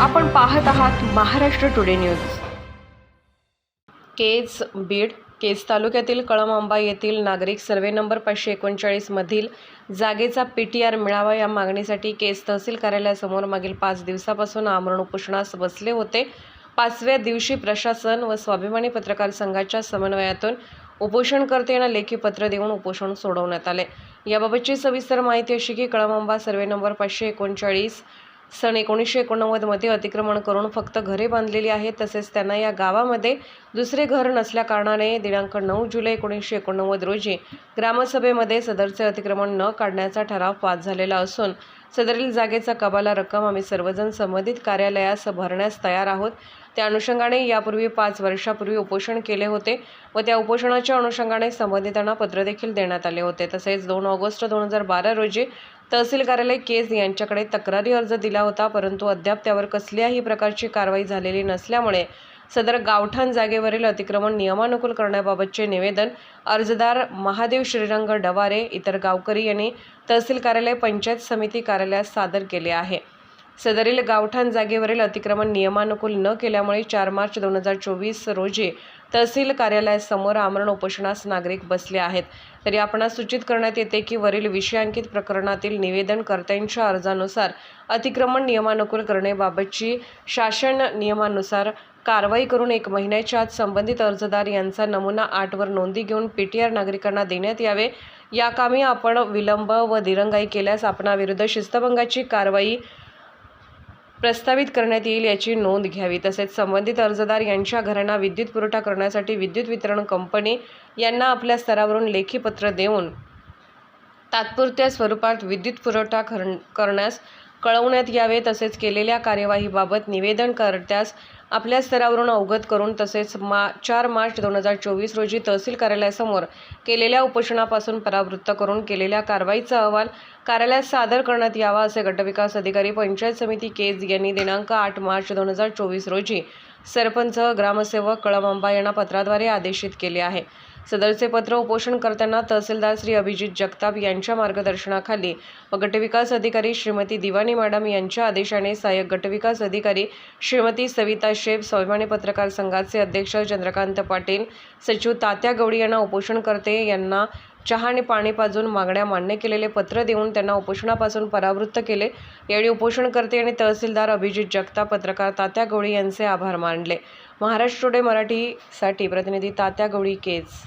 आपण पाहत आहात महाराष्ट्र टुडे न्यूज. केज बीड केज तालुक्यातील कळमांबा येथील नागरिक सर्वे नंबर पाचशे एकोणचाळीसमधील जागेचा पी टी आर मिळावा या मागणीसाठी केज तहसील कार्यालयासमोर मागील पाच दिवसापासून आमरण उपोषणास बसले होते. पाचव्या दिवशी प्रशासन व स्वाभिमानी पत्रकार संघाच्या समन्वयातून उपोषणकर्त्यांना लेखी पत्र देऊन उपोषण सोडवण्यात आले. याबाबतची सविस्तर माहिती अशी की कळमांबा सर्वे नंबर पाचशे एकोणचाळीस सन एकोणीसशे एकोणनव्वदमध्ये अतिक्रमण करून फक्त घरे बांधलेली आहेत तसेच त्यांना या गावामध्ये दुसरे घर नसल्याकारणाने दिनांक नऊ जुलै एकोणीसशे एकोणनव्वद रोजी ग्रामसभेमध्ये सदरचे अतिक्रमण न काढण्याचा ठराव पास झालेला असून सदरील जागेचा कबाला रक्कम आम्ही सर्वजण संबंधित कार्यालयास भरण्यास तयार आहोत. त्या अनुषंगाने यापूर्वी पाच वर्षापूर्वी उपोषण केले होते व त्या उपोषणाच्या अनुषंगाने संबंधितांना पत्र देखील देण्यात आले होते. तसेच दोन ऑगस्ट दोन हजार बारा रोजी तहसील कार्यालय केज यांच्याकडे तक्रारी अर्ज दिला होता परंतु अद्याप त्यावर कसल्याही प्रकारची कारवाई झालेली नसल्यामुळे सदर गावठाण जागेवरील अतिक्रमण नियमानुकूल करण्याबाबतचे निवेदन अर्जदार महादेव श्रीरंग डवारे इतर गावकरी यांनी तहसील कार्यालय पंचायत समिती कार्यालयात सादर केले आहे. सदरील गावठाण जागेवरील अतिक्रमण नियमानुकूल न केल्यामुळे चार मार्च दोन हजार चोवीस रोजी तहसील कार्यालयासमोर आमरण उपोषणास नागरिक बसले आहेत. तरी आपणास सूचित करण्यात येते की वरील विषयांकित प्रकरणातील निवेदनकर्त्यांच्या अर्जानुसार अतिक्रमण नियमानुकूल करण्याबाबतची शासन नियमानुसार कारवाई करून एक महिन्याच्या आत संबंधित अर्जदार यांचा नमुना आठवर नोंदी घेऊन पी टी आर नागरिकांना देण्यात यावे. या कामी आपण विलंब व दिरंगाई केल्यास आपणाविरुद्ध शिस्तभंगाची कारवाई प्रस्तावित करण्यात येईल याची नोंद घ्यावी. तसेच संबंधित अर्जदार यांच्या घरांना विद्युत पुरवठा करण्यासाठी विद्युत वितरण कंपनी यांना आपल्या स्तरावरून लेखी पत्र देऊन तात्पुरत्या स्वरूपात विद्युत पुरवठा कर करण्यास कळवण्यात यावे तसेच केलेल्या कार्यवाहीबाबत निवेदनकर्त्यास आपल्या स्तरावरून अवगत करून तसेच मा चार मार्च दोन हजार चोवीस रोजी तहसील कार्यालयासमोर केलेल्या उपोषणापासून परावृत्त करून केलेल्या कारवाईचा अहवाल कार्यालयात सादर करण्यात यावा असे गटविकास अधिकारी पंचायत समिती केज यांनी दिनांक आठ मार्च दोन हजार चोवीस रोजी सरपंच ग्रामसेवक कळमांबा यांना पत्राद्वारे आदेशित केले आहे. सदरचे पत्र उपोषण करताना तहसीलदार श्री अभिजित जगताप यांच्या मार्गदर्शनाखाली व गटविकास अधिकारी श्रीमती दिवाणी मॅडम यांच्या आदेशाने सहाय्यक गटविकास अधिकारी श्रीमती सविता शेफ स्वाभिमानी पत्रकार संघाचे अध्यक्ष चंद्रकांत पाटील सचिव तात्या गवडी यांना उपोषणकर्ते यांना चहा आणि पाणी पाजून मागण्या मान्य केलेले पत्र देऊन त्यांना उपोषणापासून परावृत्त केले. यावेळी उपोषणकर्ते आणि तहसीलदार अभिजित जगताप पत्रकार तात्या गवळी यांचे आभार मानले. महाराष्ट्र टुडे मराठीसाठी प्रतिनिधी तात्या गवळी केज.